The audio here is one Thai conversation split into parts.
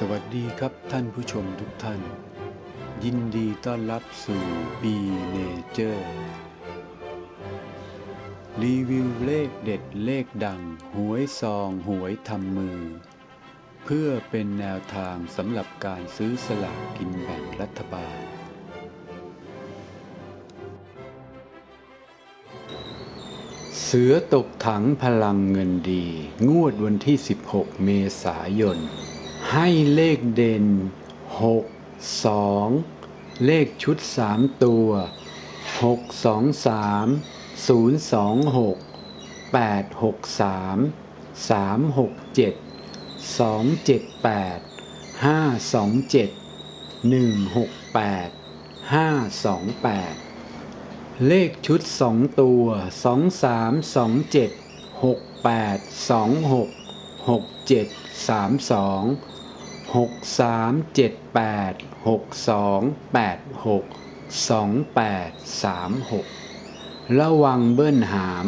สวัสดีครับท่านผู้ชมทุกท่าน ยินดีต้อนรับสู่ B Nature รีวิวเลขเด็ดเลขดัง หวยซองหวยทำมือ เพื่อเป็นแนวทางสำหรับการซื้อสลากกินแบ่งรัฐบาล เสือตกถังพลังเงินดี งวดวันที่ 16 เมษายน ให้เลขเด่น 6 2 เลขชุด 3 ตัว 6 2 3 0 2 6 8 6 3 3 6 7 2 7 8 5 2 7 1 6 8 5 2 8 เลขชุด 2 ตัว 2 3 2 7 6 8 2 6 6 7 3 2 6 3 7 8 6 2 8 6 2 8 3 6ระวังเบิ้ลหาม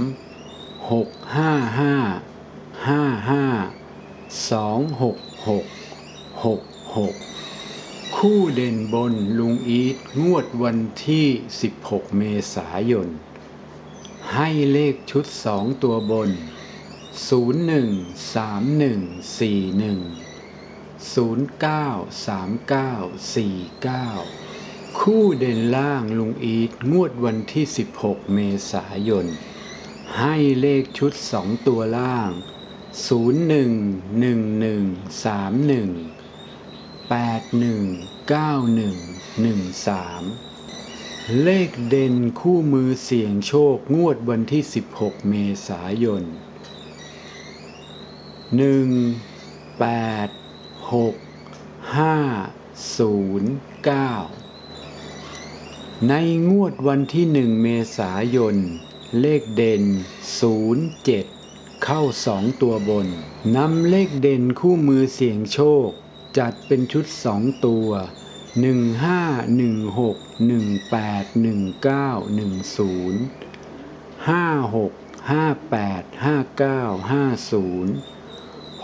6 5 5 5 5 2 6 6 6 6คู่เด่นบนลุงอีทงวดวันที่ 16 เมษายน ให้เลขชุด 2 ตัวบน 01 31 41 093949คู่เด่นล่างลุงอีทงวดวันที่ 16 เมษายน ให้เลขชุด 2 ตัวล่าง 011131 819113 เลขเด่นคู่มือเสี่ยงโชคงวดวันที่ 16 เมษายน 1 8 6 5 0 9ในงวดวันที่1เมษายน เลขเด่น 0 7 เข้า2ตัวบนนำเลขเด่นคู่มือเสี่ยงโชค จัดเป็นชุด2ตัว